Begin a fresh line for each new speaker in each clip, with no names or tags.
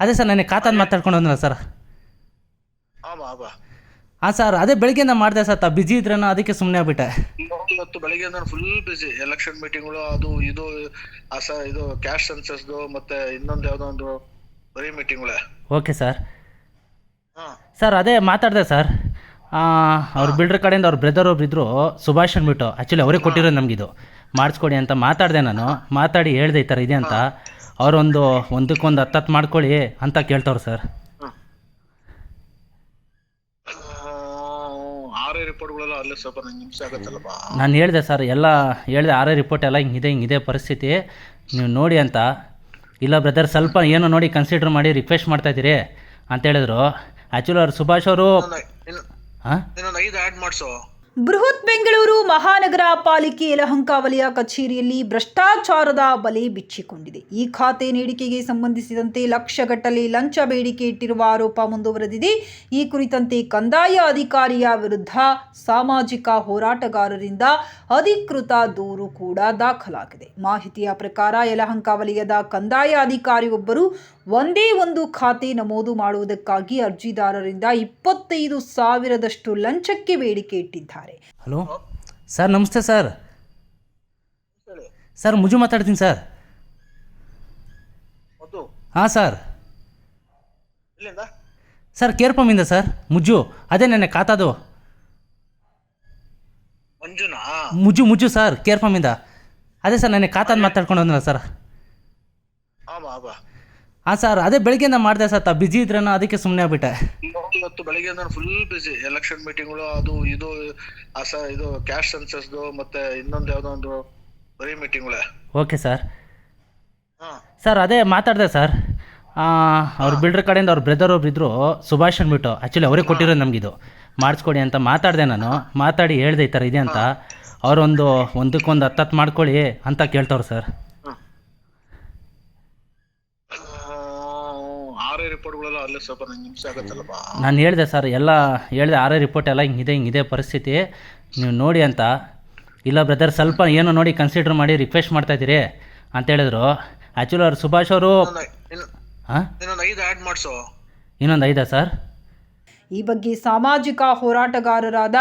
ಅದೇ ಸರ್ ನನಗೆ ಖಾತಾದ ಮಾತಾಡ್ಕೊಂಡು ಬಂದ್ರ ಸರ್.
ಆಮ ಆಮ
ಹಾಂ ಸರ್ ಅದೇ ಬೆಳಗ್ಗೆಯಿಂದ ಮಾಡಿದೆ ಸರ್ ತಾ ಬಿಜಿ ಇದ್ರೇನೋ ಅದಕ್ಕೆ ಸುಮ್ಮನೆ ಆಗ್ಬಿಟ್ಟೆ.
ಇವತ್ತು ಬೆಳಿಗ್ಗೆ ನಾನು ಫುಲ್ ಬಿಸಿ ಎಲೆಕ್ಷನ್ ಮೀಟಿಂಗ್ಗಳು ಅದು ಇದು ಅಸ ಇದು ಕ್ಯಾಶ್ ಸೆನ್ಸಸ್ದು ಮತ್ತೆ ಇನ್ನೊಂದು ಯಾವುದೋ ಒಂದು ಬರೀ ಮೀಟಿಂಗ್ಗಳೇ
ಓಕೆ ಸರ್.
ಹಾ.
ಸರ್ ಅದೇ ಮಾತಾಡಿದೆ ಸರ್. ಅವ್ರ ಬಿಲ್ಡರ್ ಕಡೆಯಿಂದ ಅವ್ರ ಬ್ರದರ್ ಒಬ್ರು ಇದ್ರು ಸುಭಾಷ್ ಅಂದ್ಬಿಟ್ಟು ಆ್ಯಕ್ಚುಲಿ ಅವರೇ ಕೊಟ್ಟಿರೋದು ನಮಗಿದು. ಮಾಡಿಸ್ಕೊಡಿ ಅಂತ ಮಾತಾಡಿದೆ ನಾನು. ಮಾತಾಡಿ ಹೇಳ್ದೆ ಈ ಥರ ಇದೆ ಅಂತ. ಅವರೊಂದು ಒಂದಕ್ಕೊಂದು ಹತ್ತತ್ತು ಮಾಡ್ಕೊಳ್ಳಿ ಅಂತ ಕೇಳ್ತವ್ರು ಸರ್.
ಆರೇ ರಿಪೋರ್ಟ್ಗಳೆಲ್ಲ ಅಲ್ಲೇ ಸ್ವಲ್ಪ ನಂಗೆ ಹಿಂಸೆ ಆಗತ್ತಲ್ಲಪ್ಪ
ನಾನು ಹೇಳಿದೆ ಸರ್ ಎಲ್ಲ ಹೇಳಿದೆ ಆರೇ ರಿಪೋರ್ಟ್ ಎಲ್ಲ ಹಿಂಗಿದೆ ಹಿಂಗಿದೆ ಪರಿಸ್ಥಿತಿ. ನೀವು ನೋಡಿ ಅಂತ. ಇಲ್ಲ ಬ್ರದರ್ ಸ್ವಲ್ಪ ಏನೋ ನೋಡಿ ಕನ್ಸಿಡರ್ ಮಾಡಿ ರಿಕ್ವೆಸ್ಟ್ ಮಾಡ್ತಾ ಇದ್ದೀರಿ ಅಂತ ಹೇಳಿದ್ರು. ಆ್ಯಕ್ಚುಲಿ ಅವ್ರು ಸುಭಾಷ್ ಅವರು ಹಾಂ?
ಇನ್ನೊಂದು ಐದು ಆ್ಯಡ್ ಮಾಡಿಸು.
ಬೃಹತ್ ಬೆಂಗಳೂರು ಮಹಾನಗರ ಪಾಲಿಕೆ ಯಲಹಂಕ ವಲಯ ಕಚೇರಿಯಲ್ಲಿ ಭ್ರಷ್ಟಾಚಾರದ ಬಲೆ ಬಿಚ್ಚಿಕೊಂಡಿದೆ. ಈ ಖಾತೆ ನೀಡಿಕೆಗೆ ಸಂಬಂಧಿಸಿದಂತೆ ಲಕ್ಷಗಟ್ಟಲೆ ಲಂಚ ಬೇಡಿಕೆ ಇಟ್ಟಿರುವ ಆರೋಪ ಮುಂದುವರೆದಿದೆ. ಈ ಕುರಿತಂತೆ ಕಂದಾಯ ಅಧಿಕಾರಿಯ ವಿರುದ್ಧ ಸಾಮಾಜಿಕ ಹೋರಾಟಗಾರರಿಂದ ಅಧಿಕೃತ ದೂರು ಕೂಡ ದಾಖಲಾಗಿದೆ. ಮಾಹಿತಿಯ ಪ್ರಕಾರ ಯಲಹಂಕ ವಲಯದ ಕಂದಾಯ ಅಧಿಕಾರಿಯೊಬ್ಬರು ಒಂದೇ ಒಂದು ಖಾತೆ ನಮೂದು ಮಾಡುವುದಕ್ಕಾಗಿ ಅರ್ಜಿದಾರರಿಂದ ಇಪ್ಪತ್ತೈದು ಸಾವಿರದಷ್ಟು ಲಂಚಕ್ಕೆ ಬೇಡಿಕೆ ಇಟ್ಟಿದ್ದಾರೆ.
ಹಲೋ? ಸರ್ ನಮಸ್ತೆ ಸರ್. ಸರ್ ಮುಜು ಮಾತಾಡ್ತೀನಿ ಸರ್. ಹಾಂ ಸರ್.
ಇಲ್ಲಿಂದ
ಸರ್ ಕೇರ್ ಸರ್. ಮುಜ್ಜು ಅದೇ ನೆನ್ನೆ ಖಾತಾದು
ಮುಜು
ಮುಜ್ಜು ಮುಜ್ಜು ಸರ್ ಕೇರ್ ಅದೇ ಸರ್ ನೆನ್ನೆ ಖಾತಾದ ಮಾತಾಡ್ಕೊಂಡು ಬಂದ ಸರ್. ಹಾಂ ಸರ್ ಅದೇ ಬೆಳಿಗ್ಗೆಯಿಂದ ಮಾಡಿದೆ ಸರ್ ತಾ ಬಿಜಿ ಇದ್ರೇನೋ ಅದಕ್ಕೆ ಸುಮ್ಮನೆ ಆಗ್ಬಿಟ್ಟೆ.
ಇವತ್ತು ಬೆಳಿಗ್ಗೆ ನಾನು ಫುಲ್ ಬಿಸಿ ಎಲೆಕ್ಷನ್ ಮೀಟಿಂಗ್ಗಳು ಅದು ಇದು ಅಸ ಇದು ಕ್ಯಾಶ್ ಸೆನ್ಸಸ್ದು ಮತ್ತೆ ಇನ್ನೊಂದು ಯಾವುದೋ ಒಂದು ಬರೀ ಮೀಟಿಂಗ್ಗಳೇ
ಓಕೆ ಸರ್
ಹಾ.
ಸರ್ ಅದೇ ಮಾತಾಡಿದೆ ಸರ್ ಅವ್ರ ಬಿಲ್ಡರ್ ಕಡೆಯಿಂದ ಅವ್ರ ಬ್ರದರ್ ಒಬ್ರು ಇದ್ರು ಸುಭಾಷ್ ಅಂದ್ಬಿಟ್ಟು ಆ್ಯಕ್ಚುಲಿ ಅವರೇ ಕೊಟ್ಟಿರೋದು ನಮಗಿದು. ಮಾಡಿಸ್ಕೊಡಿ ಅಂತ ಮಾತಾಡಿದೆ ನಾನು. ಮಾತಾಡಿ ಹೇಳ್ದೆ ಈ ಥರ ಇದೆ ಅಂತ. ಅವರೊಂದು ಒಂದಕ್ಕೊಂದು ಹತ್ತತ್ತು ಮಾಡ್ಕೊಳ್ಳಿ ಅಂತ ಕೇಳ್ತವ್ರು ಸರ್
ಆರೇ ಸ್ವಲ್ಪ ನಂಗೆ ಹಿಂಸೆ ಆಗತ್ತಲ್ಲಪ್ಪ.
ನಾನು ಹೇಳಿದೆ ಸರ್ ಎಲ್ಲ ಹೇಳಿದೆ ಆರೇ ರಿಪೋರ್ಟ್ ಎಲ್ಲ ಹಿಂಗಿದೆ ಹಿಂಗಿದೆ ಪರಿಸ್ಥಿತಿ. ನೀವು ನೋಡಿ ಅಂತ. ಇಲ್ಲ ಬ್ರದರ್ ಸ್ವಲ್ಪ ಏನೋ ನೋಡಿ ಕನ್ಸಿಡರ್ ಮಾಡಿ ರಿಕ್ವೆಸ್ಟ್ ಮಾಡ್ತಾ ಇದ್ದೀರಿ ಅಂತ ಹೇಳಿದ್ರು. ಆ್ಯಕ್ಚುಲಿ ಅವ್ರು ಸುಭಾಷ್ ಅವರು ಹಾಂ
ಇನ್ನೊಂದು ಐದು ಆ್ಯಡ್ ಮಾಡಿಸು.
ಇನ್ನೊಂದು ಐದಾ ಸರ್?
ಈ ಬಗ್ಗೆ ಸಾಮಾಜಿಕ ಹೋರಾಟಗಾರರಾದ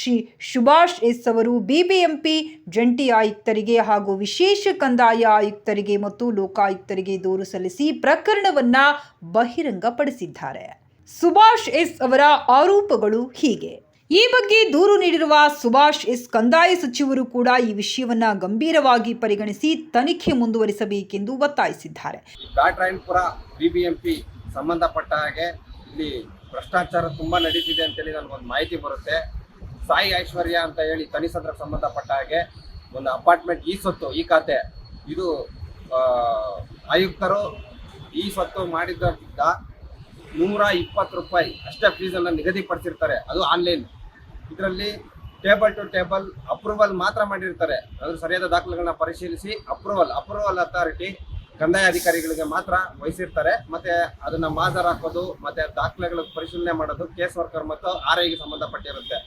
ಶ್ರೀ ಸುಭಾಷ್ ಎಸ್ ಅವರು, ಬಿಬಿಎಂಪಿ ಜಂಟಿ ಆಯುಕ್ತರಿಗೆ ಹಾಗೂ ವಿಶೇಷ ಕಂದಾಯ ಆಯುಕ್ತರಿಗೆ ಮತ್ತು ಲೋಕಾಯುಕ್ತರಿಗೆ ದೂರು ಸಲ್ಲಿಸಿ ಪ್ರಕರಣವನ್ನ ಬಹಿರಂಗಪಡಿಸಿದ್ದಾರೆ. ಸುಭಾಷ್ ಎಸ್ ಅವರ ಆರೋಪಗಳು ಹೀಗೆ. ಈ ಬಗ್ಗೆ ದೂರು ನೀಡಿರುವ ಸುಭಾಷ್ ಎಸ್ ಕಂದಾಯ ಸಚಿವರು ಕೂಡ ಈ ವಿಷಯವನ್ನ ಗಂಭೀರವಾಗಿ ಪರಿಗಣಿಸಿ ತನಿಖೆ ಮುಂದುವರಿಸಬೇಕೆಂದು ಒತ್ತಾಯಿಸಿದ್ದಾರೆ.
ಸಂಬಂಧಪಟ್ಟ ಹಾಗೆ ಇಲ್ಲಿ ಭ್ರಷ್ಟಾಚಾರ ತುಂಬ ನಡೀತಿದೆ ಅಂತೇಳಿ ನನಗೊಂದು ಮಾಹಿತಿ ಬರುತ್ತೆ. ಸಾಯಿ ಐಶ್ವರ್ಯ ಅಂತ ಹೇಳಿ ತನಿಸಂದ್ರಕ್ಕೆ ಸಂಬಂಧಪಟ್ಟ ಹಾಗೆ ಒಂದು ಅಪಾರ್ಟ್ಮೆಂಟ್ ಈ ಸ್ವತ್ತು ಈ ಖಾತೆ. ಇದು ಆಯುಕ್ತರು ಈ ಸ್ವತ್ತು ಮಾಡಿದ್ದರಿಂದ ನೂರ ಇಪ್ಪತ್ತು ರೂಪಾಯಿ ಅಷ್ಟೇ ಫೀಸನ್ನು ನಿಗದಿಪಡಿಸಿರ್ತಾರೆ. ಅದು ಆನ್ಲೈನ್ ಇದರಲ್ಲಿ ಟೇಬಲ್ ಟು ಟೇಬಲ್ ಅಪ್ರೂವಲ್ ಮಾತ್ರ ಮಾಡಿರ್ತಾರೆ. ಅದ್ರ ಸರಿಯಾದ ದಾಖಲೆಗಳನ್ನ ಪರಿಶೀಲಿಸಿ ಅಪ್ರೂವಲ್ ಅಪ್ರೂವಲ್ ಅಥಾರಿಟಿ ಕಂದಾಯ ಅಧಿಕಾರಿಗಳಿಗೆ ಮಾತ್ರ ವಹಿಸಿರ್ತಾರೆ. ಮತ್ತೆ ಅದನ್ನ ಮಾಜರ್ ಹಾಕೋದು, ಮತ್ತೆ ದಾಖಲೆಗಳ ಪರಿಶೀಲನೆ ಮಾಡೋದು ಕೇಸ್ ವರ್ಕರ್ ಮತ್ತು ಆರ್ ಐಗೆ ಸಂಬಂಧಪಟ್ಟಿರುತ್ತೆ.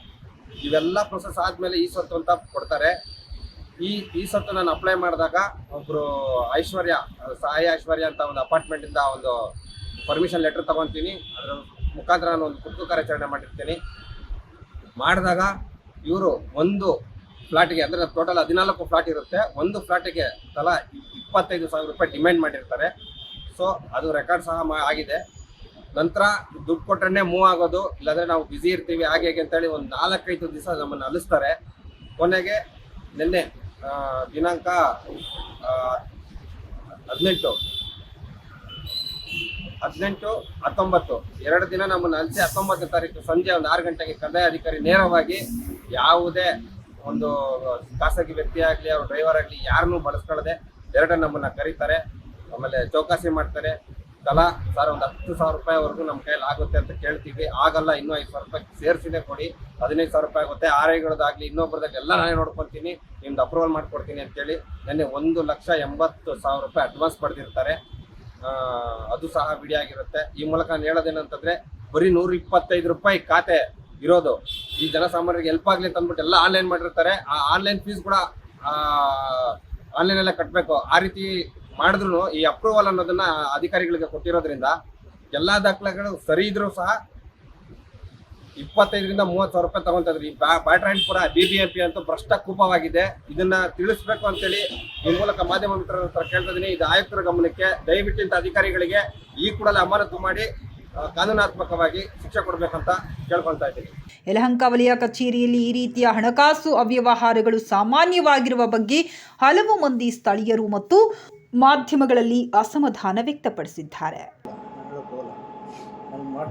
ಇವೆಲ್ಲ ಪ್ರೊಸೆಸ್ ಆದ್ಮೇಲೆ ಈ ಸ್ವತ್ತು ಅಂತ ಕೊಡ್ತಾರೆ. ಈ ಈ ಸ್ವತ್ತು ನಾನು ಅಪ್ಲೈ ಮಾಡಿದಾಗ ಒಬ್ರು ಐಶ್ವರ್ಯ ಸಾಯಿ ಐಶ್ವರ್ಯ ಅಂತ ಒಂದು ಅಪಾರ್ಟ್ಮೆಂಟ್ ಇಂದ ಒಂದು ಪರ್ಮಿಷನ್ ಲೆಟರ್ ತಗೊಂತೀನಿ. ಅದ್ರ ಮುಖಾಂತರ ನಾನು ಒಂದು ಕುಟುಂಬ ಕಾರ್ಯಾಚರಣೆ ಮಾಡಿರ್ತೀನಿ. ಮಾಡಿದಾಗ ಇವರು ಒಂದು ಫ್ಲಾಟಿಗೆ ಅಂದರೆ ಟೋಟಲ್ ಹದಿನಾಲ್ಕು ಫ್ಲಾಟ್ ಇರುತ್ತೆ. ಒಂದು ಫ್ಲಾಟಿಗೆ ತಲಾ ಇಪ್ಪತ್ತೈದು ಸಾವಿರ ರೂಪಾಯಿ ಡಿಮ್ಯಾಂಡ್ ಮಾಡಿರ್ತಾರೆ. ಸೊ ಅದು ರೆಕಾರ್ಡ್ ಸಹ ಆಗಿದೆ. ನಂತರ ದುಡ್ಡು ಕೊಟ್ಟರೆ ಮೂವ್ ಆಗೋದು. ಇಲ್ಲಾಂದರೆ ನಾವು ಬ್ಯುಸಿ ಇರ್ತೀವಿ. ಹಾಗೆ ಹೇಗೆ ಅಂತೇಳಿ ಒಂದು ನಾಲ್ಕೈದು ದಿವಸ ನಮ್ಮನ್ನು ಅಲಿಸ್ತಾರೆ. ಕೊನೆಗೆ ನಿನ್ನೆ ದಿನಾಂಕ ಹದಿನೆಂಟು. ಹದಿನೆಂಟು, ಹತ್ತೊಂಬತ್ತು. ಎರಡು ದಿನ ನಮ್ಮನ್ನು ಅಲಿಸಿ ಹತ್ತೊಂಬತ್ತನೇ ತಾರೀಕು ಸಂಜೆ ಒಂದು ಆರು ಗಂಟೆಗೆ ಕಂದಾಯ ಅಧಿಕಾರಿ ನೇರವಾಗಿ ಯಾವುದೇ ಒಂದು ಖಾಸಗಿ ವ್ಯಕ್ತಿ ಆಗಲಿ ಅವ್ರ ಡ್ರೈವರ್ ಆಗಲಿ ಯಾರನ್ನೂ ಬಳಸ್ಕೊಳ್ಳದೆ ಎರಡನ್ನ ನಮ್ಮನ್ನು ಕರೀತಾರೆ. ಆಮೇಲೆ ಚೌಕಾಸಿ ಮಾಡ್ತಾರೆ. ತಲಾ ಸರ್ ಒಂದು ಹತ್ತು ಸಾವಿರ ರೂಪಾಯಿವರೆಗೂ ನಮ್ಮ ಕೈಯಲ್ಲಿ ಆಗುತ್ತೆ ಅಂತ ಕೇಳ್ತೀವಿ. ಆಗಲ್ಲ, ಇನ್ನೂ ಐದು ಸಾವಿರ ರೂಪಾಯಿ ಸೇರಿಸಿದೆ ಕೊಡಿ. ಹದಿನೈದು ಸಾವಿರ ರೂಪಾಯಿ ಆಗುತ್ತೆ. ಆರ್ ಐಗಳದಾಗಲಿ ಇನ್ನೊಬ್ರದಾಗ ಎಲ್ಲ ನಾನೇ ನೋಡ್ಕೊತೀನಿ. ನಿಮ್ದು ಅಪ್ರೂವಲ್ ಮಾಡ್ಕೊಡ್ತೀನಿ ಅಂತೇಳಿ ನೆನ್ನೆ ಒಂದು ಲಕ್ಷ ಎಂಬತ್ತು ಸಾವಿರ ರೂಪಾಯಿ ಅಡ್ವಾನ್ಸ್ ಪಡೆದಿರ್ತಾರೆ. ಅದು ಸಹ ಬಿಡಿಯಾಗಿರುತ್ತೆ ಈ ಮೂಲಕ ನಾನು ಹೇಳೋದೇನಂತಂದರೆ, ಬರೀ ನೂರ ರೂಪಾಯಿ ಖಾತೆ ಇರೋದು. ಈ ಜನಸಾಮಾನ್ಯರಿಗೆ ಹೆಲ್ಪ್ ಆಗಲಿ ಅಂತ ಎಲ್ಲ ಆನ್ಲೈನ್ ಮಾಡಿರ್ತಾರೆ. ಆ ಆನ್ಲೈನ್ ಫೀಸ್ ಕೂಡ ಆನ್ಲೈನ್ ಅಲ್ಲೇ ಕಟ್ಟಬೇಕು ಆ ರೀತಿ ಮಾಡಿದ್ರು ಈ ಅಪ್ರೂವಲ್ ಅನ್ನೋದನ್ನ ಅಧಿಕಾರಿಗಳಿಗೆ ಕೊಟ್ಟಿರೋದ್ರಿಂದ ಎಲ್ಲಾ ದಾಖಲೆಗಳು ಸರಿ ಇದ್ರೂ ಸಹ ಇಪ್ಪತ್ತೈದರಿಂದ ಮೂವತ್ತು ಸಾವಿರ ರೂಪಾಯಿ ತಗೊಂತಿದ್ರು ಈ Byatarayanapura B B M P ಅಂತೂ ಭ್ರಷ್ಟ ಕೂಪವಾಗಿದೆ. ಇದನ್ನ ತಿಳಿಸ್ಬೇಕು ಅಂತೇಳಿ ಈ ಮೂಲಕ ಮಾಧ್ಯಮ ಮಿತ್ರರ ಹತ್ರ ಕೇಳ್ತಾ ಇದೀನಿ. ಇದು ಆಯುಕ್ತರ ಗಮನಕ್ಕೆ. ದಯವಿಟ್ಟು ಅಧಿಕಾರಿಗಳಿಗೆ ಈ ಕೂಡಲೇ ಅಮಾನತು ಮಾಡಿ. ಕಾನೂನಾತ್ಮಕವಾಗಿ ಶಿಕ್ಷೆ ಕೊಡಬೇಕಂತ ಕೇಳ್ಕೊಳ್ತಾ ಇದ್ದೀನಿ.
ಯಲಹಂಕ ವಲಯ ಕಚೇರಿಯಲ್ಲಿ ಈ ರೀತಿಯ ಹಣಕಾಸು ಅವ್ಯವಹಾರಗಳು ಸಾಮಾನ್ಯವಾಗಿರುವ ಬಗ್ಗೆ ಹಲವು ಮಂದಿ ಸ್ಥಳೀಯರು ಮತ್ತು ಮಾಧ್ಯಮಗಳಲ್ಲಿ ಅಸಮಾಧಾನ ವ್ಯಕ್ತಪಡಿಸಿದ್ದಾರೆ.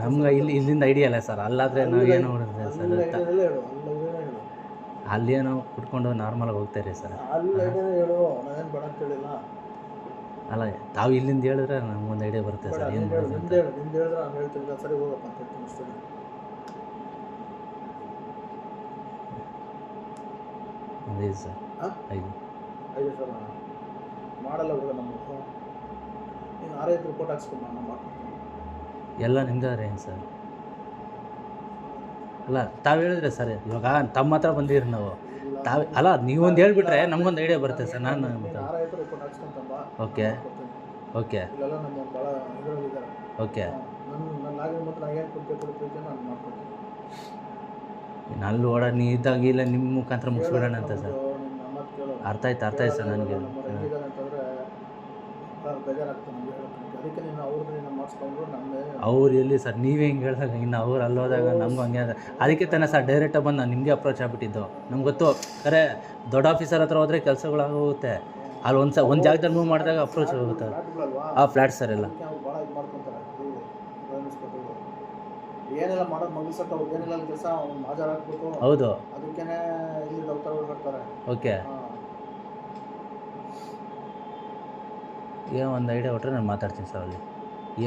ನಮ್ಗೆ ಇಲ್ಲಿ ಇಲ್ಲಿಂದ ಐಡಿಯಾ ಇಲ್ಲ ಸರ್. ಅಲ್ಲಾದ್ರೆ ನಾವು ಏನು ನೋಡಿದ್ರೆ ಸರ್ ಅಂತ. ಅಲ್ಲೇನೋ ಕುಟ್ಕೊಂಡು ನಾರ್ಮಲಾಗಿ ಹೋಗ್ತಾ ಇರಿ ಸರ್
ಹೇಳು ನಾನೇನು ಬೇಡ ಅಂತ ಹೇಳಿಲ್ಲ
ಅಲ್ಲ ತಾವು ಇಲ್ಲಿಂದ ಹೇಳಿದ್ರೆ ನಮ್ಗೊಂದು ಐಡಿಯಾ ಬರುತ್ತೆ ಸರ್ ಏನು ಮಾಡೋದು ಅಂತ.
ಹೇಳು ಹೇಳಿದ್ರೆ ನಾನು ಹೇಳ್ತೀನಿ ಸರಿ ಹೋಗಪ್ಪ ಅಂತ ಹೇಳ್ತೀನಿ ಅಷ್ಟೇ.
ಒಂದು ಐದು ಸರ್.
ಹಾಂ?
ಐದು.
ಐದು ಸರ್ ಮಾಡಲ್ಲ ಹುಡುಗ ನಮ್ಮ ನೀನು ಆರೈದು ರಿಪೋರ್ಟ್ ಹಾಕ್ಸ್ಕೊಂಡು ನಮ್ಮ
ಎಲ್ಲ ನಿಮ್ದಾದ್ರೆ ಏನು ಸರ್? ಅಲ್ಲ ತಾವು ಹೇಳಿದ್ರೆ ಸರ್ ಇವಾಗ ತಮ್ಮ ಹತ್ರ ಬಂದಿರಿ ನಾವು. ತಾವು ಅಲ್ಲ ನೀವೊಂದು ಹೇಳ್ಬಿಟ್ರೆ ನಮ್ಗೊಂದು ಐಡಿಯಾ ಬರುತ್ತೆ ಸರ್ ನಾನು
ನೀನು ಆರ್ ಐದು ರಿಪೋರ್ಟ್ ಹಾಕ್ಸ್ಕೊಂತಂಬ
ಓಕೆ. ಓಕೆ.
ಇಲ್ಲೆಲ್ಲ ನಮ್ಮ ಭಾಳ ಇದರಲ್ಲಿದ್ದಾರೆ
ಓಕೆ.
ನನ್ನ ನನ್ನ ಆಗಿನ ಮತ್ತು ನಾನು ಏನು ಕೊಡ್ತೀವಿ ಕೊಡ್ತೀವಿ ನಾನು ಮಾಡ್ಕೊಡ್ತೀನಿ.
ಇನ್ನು ಅಲ್ಲಿ ಓಡ ನೀ ಇದ್ದಾಗ ಇಲ್ಲ ನಿಮ್ಮ ಮುಖಾಂತರ ಮುಗಿಸ್ಬಿಡೋಣ ಅಂತ ಸರ್. ಅರ್ಥ ಆಯ್ತು ಅರ್ಥ ಆಯ್ತು ಸರ್ ನನಗೆ. ಅವ್ರು ಎಲ್ಲಿ ಸರ್? ನೀವೇ ಹಿಂಗೆ ಹೇಳಿದಾಗ ಇನ್ನು ಅವ್ರು ಅಲ್ಲಿ ಹೋದಾಗ ನಮ್ಗೆ ಹಂಗೆ ಅದಕ್ಕೆ ತಾನೇ ಸರ್ ಡೈರೆಕ್ಟಾಗಿ ಬಂದು ನಾನು ನಿಮಗೆ ಅಪ್ರೋಚ್ ಆಗಿಬಿಟ್ಟಿದ್ದು. ನಮ್ಗೆ ಗೊತ್ತು. ಖರೆ ದೊಡ್ಡ ಆಫೀಸರ್ ಹತ್ರ ಹೋದರೆ ಕೆಲಸಗಳಾಗೋಗುತ್ತೆ ಅಲ್ಲಿ ಒಂದು ಸ ಒಂದು ಜಾಗದಲ್ಲಿ ಮೂವ್ ಮಾಡಿದಾಗ ಅಪ್ರೋಚ್ ಹೋಗುತ್ತೆ. ಆ ಫ್ಲ್ಯಾಟ್ ಸರ್ ಎಲ್ಲ.
ಏನೆಲ್ಲ ಮಾಡೋದು ಮುಗಿಸಕ್ಕೆ ಅವ್ರು ಏನೆಲ್ಲ ಕೆಲಸ
ಹೌದು.
ಅದಕ್ಕೇನೆ ಇಲ್ಲಿ ಬರ್ತಾರೆ.
ಓಕೆ. ಏನೋ ಒಂದು ಐಡಿಯಾ ಕೊಟ್ಟರೆ ನಾನು ಮಾತಾಡ್ತೀನಿ ಸರ್ ಅಲ್ಲಿ.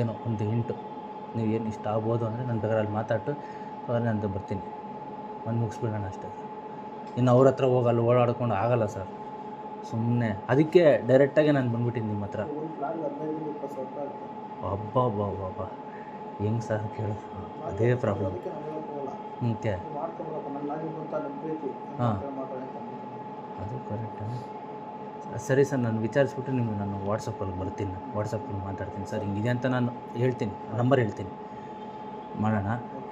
ಏನು ಒಂದು ಹಿಂಟು ನೀವು ಏನು ಇಷ್ಟ ಆಗ್ಬೋದು ಅಂದರೆ ನನ್ನ ಬೇಕಾದ್ರೆ ಅಲ್ಲಿ ಮಾತಾಟ್ಟು ನಾನು ಬರ್ತೀನಿ. ಒಂದು ಮುಗಿಸ್ಬಿಡೋಣ ಅಷ್ಟೇ. ಇನ್ನು ಅವ್ರ ಹತ್ರ ಹೋಗಿ ಅಲ್ಲಿ ಓಡಾಡ್ಕೊಂಡು ಆಗಲ್ಲ ಸರ್ ಸುಮ್ಮನೆ ಅದಕ್ಕೆ ಡೈರೆಕ್ಟಾಗಿ ನಾನು ಬಂದ್ಬಿಟ್ಟಿನಿ ನಿಮ್ಮ ಹತ್ರ. ಅಬ್ಬಾ ಅಬ್ಬಾ ಹೆಂಗೆ ಸರ್ ಕೇಳು? ಅದೇ ಪ್ರಾಬ್ಲಮ್ ಓಕೆ. ಹಾಂ. ಅದು ಕರೆಕ್ಟ್ ಸರಿ ಸರ್ ನಾನು ವಿಚಾರಿಸ್ಬಿಟ್ಟು ನಿಮ್ಗೆ ನಾನು ವಾಟ್ಸಪ್ಪಲ್ಲಿ ಬರ್ತೀನಿ. ವಾಟ್ಸಪ್ಪಲ್ಲಿ ಮಾತಾಡ್ತೀನಿ. ಸರ್ ಹಿಂಗಿದೆ ಅಂತ ನಾನು ಹೇಳ್ತೀನಿ. ನಂಬರ್ ಹೇಳ್ತೀನಿ. ಮಾಡೋಣ.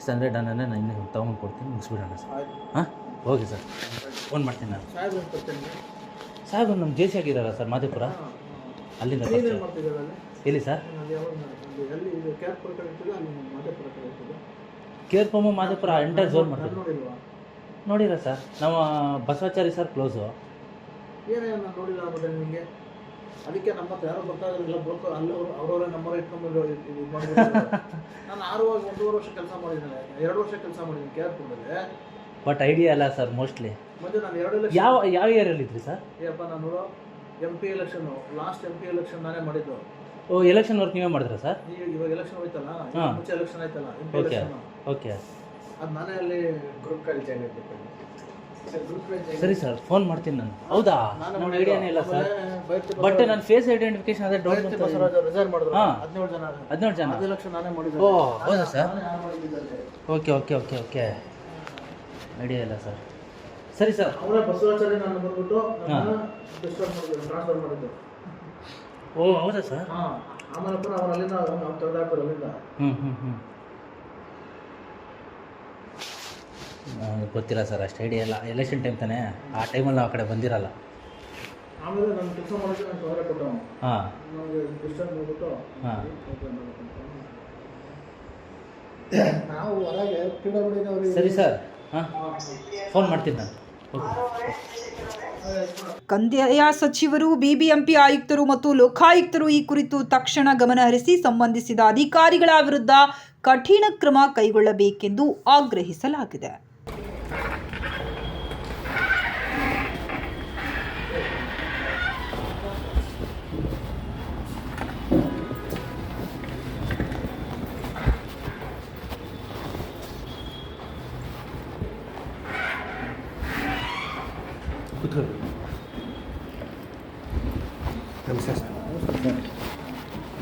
ಸಂದ್ರೆ ಡನ್ನೇ ನಾನು ಇನ್ನೂ ತೊಗೊಂಡು ಕೊಡ್ತೀನಿ. ಮುಗಿಸ್ಬಿಡೋಣ ಸರ್. ಹಾಂ? Okay sir. ಫೋನ್ ಮಾಡ್ತೀನಿ ನಾನು. ಸಾಹೇಬ್ ನಮ್ಮ ಜೆ ಸಿ ಆಗಿರಲ್ಲ ಸರ್ ಮಾದೇಪುರ? ಅಲ್ಲಿಂದ ಪರಿಚಯ. ಎಲ್ಲಿ ಸರ್? ಕೇರ್ ಮಾದೇಪುರ ಎಂಟರ್ ಝೋನ್
ಮಾಡ್ತೀವಿ
ನೋಡಿರ ಸರ್. ನಾವು ಬಸವಾಚಾರಿ ಸರ್ ಕ್ಲೋಸು
ಏನೇ ನಾನು ನೋಡಿಲ್ಲ ಆಗ್ಬಿಟ್ಟೆ ನಿಮಗೆ? ಅದಕ್ಕೆ ನಮ್ಮ ಹತ್ರ ಯಾರೋ ಬರ್ತಾ ಬರ್ತಾರೆ ಬ್ರೋಕರ್ ಅಲ್ಲಿ ಅವರವರೇ ನಂಬರ್ ಇಟ್ಕೊಂಡು ಇದು ನಾನು ಆರು ಒಂದೂವರೆ ವರ್ಷ ಕೆಲಸ ಮಾಡಿದ್ದೇನೆ. ಎರಡು ವರ್ಷ ಕೆಲಸ ಮಾಡಿದ್ದೀನಿ ಕೇರ್ಪುರದಲ್ಲಿ
ಬಟ್ ಐಡಿಯಾ ಅಲ್ಲ ಸರ್ ಮೋಸ್ಟ್ಲಿ
ಮತ್ತೆ ನಾನು ಎರಡು
ಯಾವ ಯಾವ ಅಲ್ಲಿ ಇದ್ರಿ ಸರ್
ಏನಪ್ಪ ನಾನು M P election last M P election ನಾನೇ ಮಾಡಿದ್ದು.
ಓ ಎಲೆಕ್ಷನ್ ವರ್ಕ್ ನೀವೇ ಮಾಡಿದ್ರ ಸರ್
ಈಗ ಇವಾಗ ಎಲೆಕ್ಷನ್ ಹೋಯ್ತಲ್ಲ
ಹಾ.
ಮುಂಚೆ ಎಲೆಕ್ಷನ್ ಆಯ್ತಲ್ಲ okay P
Okay.
Election
okay
ಅದು ನಾನೇ ಅಲ್ಲಿ ಗ್ರೂಪ್ ಕಲ್ ಜಾಯ್ನ್
ಸರಿ ಸರ್ ಫೋನ್ ಮಾಡ್ತೀನಿ ನಾನು. ಹೌದಾ? ನನ್ನ ಐಡಿಯಾನೇ ಇಲ್ಲ ಸರ್ ಬಟ್ ನನ್ನ ಫೇಸ್ ಐಡೆಂಟಿಫಿಕೇಶನ್ ಅದೇ ಡೌಟ್
ರಿಸೈನ್ ಮಾಡಿದ್ರು.
ಹಾ.
ಹದಿನೇಳು ಜನ.
ಹದಿನೇಳು ಜನ.
ಹದಿನೇಳು ಲಕ್ಷ ನಾನೇ ಮಾಡಿದ್ದು.
ಓ ಹೌದಾ ಸರ್
ನಾನೇ ಯಾರು ಮಾಡಿದ್ದಲ್ಲಿ
okay okay okay okay idea ಇಲ್ಲ ಸರ್. ಸರಿ ಸರ್.
ಅವರ ಬಸವಾಚಾರ್ಯ ನಾನು ಬಂದ್ಬಿಟ್ಟು. ಡಿಸ್ಟರ್ಬ್ ಮಾಡಿದ್ರು ಟ್ರಾನ್ಸ್ಫರ್ ಮಾಡಿದ್ದು.
ಓ ಹೌದಾ ಸರ್?
ಹಾಂ ಆಮೇಲೆ ಪುನಃ ಅವ್ರು ಅಲ್ಲಿಂದ ನಾವು ತೆಗೆದಾಕೋರು ಅಲ್ಲಿಂದ.
ಹ್ಞೂ ಹ್ಞೂ ಹ್ಞೂ ಗೊತ್ತಿಲ್ಲ ಸರ್ ಅಷ್ಟು ಐಡಿಯಾ ಇಲ್ಲ. ಎಲೆಕ್ಷನ್ ಟೈಮ್ ತಾನೇ? ಆ ಟೈಮಲ್ಲಿ ನಾವು ಆ ಕಡೆ ಬಂದಿರಲ್ಲ.
ಆಮೇಲೆ ನಾನು ಕೆಲಸ ಮಾಡೋಕ್ಕೆ ನಾನು ತೊಂದರೆ ಕೊಟ್ಟವನು
ಹಾಂ.
ನಮಗೆ ಡಿಸ್ಟರ್ಬ್ ಮಾಡಿಬಿಟ್ಟು
ಹಾಂ.
ನಾವು ಹೊರಗೆ ಡಬ್ಲ್ಯೂ
ಸರಿ ಸರ್. ಹಾಂ? ಫೋನ್ ಮಾಡ್ತೀನಿ ನಾನು.
ಕಂದಾಯ ಸಚಿವರು, ಬಿಬಿಎಂಪಿ ಆಯುಕ್ತರು ಮತ್ತು ಲೋಕಾಯುಕ್ತರು ಈ ಕುರಿತು ತಕ್ಷಣ ಗಮನಹರಿಸಿ ಸಂಬಂಧಿಸಿದ ಅಧಿಕಾರಿಗಳ ವಿರುದ್ಧ ಕಠಿಣ ಕ್ರಮ ಕೈಗೊಳ್ಳಬೇಕೆಂದು ಆಗ್ರಹಿಸಲಾಗಿದೆ.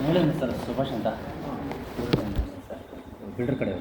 ನೋಡೋಣ ಸರ್ ಸುಭಾಷ್ ಅಂತ. ಸರ್. ಬಿಲ್ಡರ್ ಕಡೆ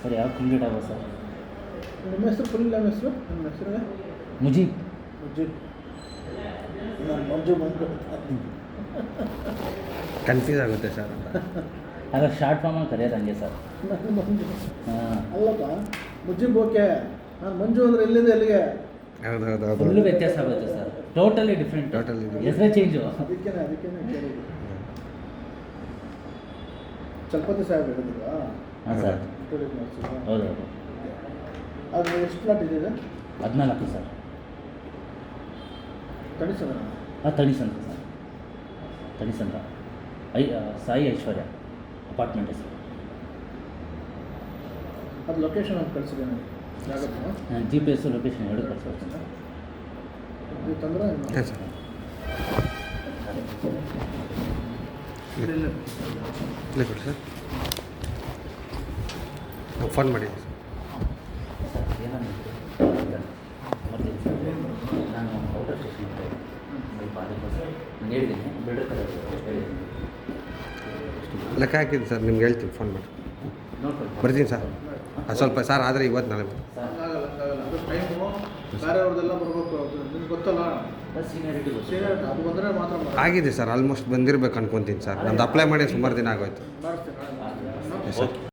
ಸರ್ ಯಾವ ಕಂಪ್ಲೀಟ್ ಆಗೋ ಸರ್?
ನಿಮ್ಮ ಹೆಸರು ಫುಲ್ ನಮ್ಮ ಹೆಸರು? ನಿಮ್ಮ ಹೆಸರು
ಮುಜೀಬ್.
ಮಂಜು ನಾನು ಮಂಜು ಬಂದು
ಕನ್ಫ್ಯೂಸ್ ಆಗುತ್ತೆ ಸರ್.
ಆಗ ಶಾರ್ಟ್ ಫಾರ್ಮಲ್ಲಿ ಕರೆಯೋದು ಹಂಗೆ ಸರ್. ಹಾಂ.
ಅಲ್ಲಪ್ಪ ಮುಜೀಬ್ ಓಕೆ. ನಾನು ಮಂಜು ಅಂದ್ರೆ ಎಲ್ಲಿಂದ ಎಲ್ಲಿಗೆ?
ಹೌದು
ಫುಲ್ಲು ವ್ಯತ್ಯಾಸ ಆಗುತ್ತೆ sir. Totally different
totally different.
ಹೆಸರೇ ಚೇಂಜು
ಅದಕ್ಕೆ ಅದಕ್ಕೇನೆ ಕೇಳಿದ್ದು. ಚಲಪತಿ ಸಾಹೇಬ್ ಹೇಳಿದ್ರು?
ಹಾಂ ಸರ್.
ಹೇಳಿದ್ ಮಾಡ್ಸಿದ್ರಾ?
ಹೌದು ಹೌದು.
ಅದು ಎಷ್ಟು ಪ್ಲಾಟ್ ಇದೆ
ಹದಿನಾಲ್ಕು ಸರ್
ಕಣಿಸದ
ಹಾಂ ತಣಿಸಂದ್ರ ಸರ್ ತಣಿಸಂದ್ರ ಐ ಸಾಯಿ ಐಶ್ವರ್ಯ ಅಪಾರ್ಟ್ಮೆಂಟ್ ಸರ್
ಅದು ಲೊಕೇಶನ್ ಅಂತ ಕಳಿಸಿದೆ ನನಗೆ
ನಾನು ಜಿ ಪಿ ಎಸ್ ಲೊಕೇಶನ್ ಎರಡು
ತಂದ್ರೆ
ಸರ್ ಇಲ್ಲೇ ಕೊಡಿ ಸರ್ ಫೋನ್ ಮಾಡಿ. ಲೆಕ್ಕ ಹಾಕಿದ್ದು ಸರ್, ನಿಮ್ಗೆ ಹೇಳ್ತೀನಿ, ಫೋನ್ ಮಾಡಿ. ಬರ್ತೀನಿ ಸರ್. ಅದು ಸ್ವಲ್ಪ ಸರ್, ಆದರೆ ಇವತ್ತು ನಾಳೆ ಆಗಿದೆ ಸರ್, ಆಲ್ಮೋಸ್ಟ್ ಬಂದಿರ್ಬೇಕು ಅನ್ಕೊತೀನಿ ಸರ್. ನಂದು ಅಪ್ಲೈ ಮಾಡಿ ಸುಮಾರು ದಿನ ಆಗೋಯ್ತು.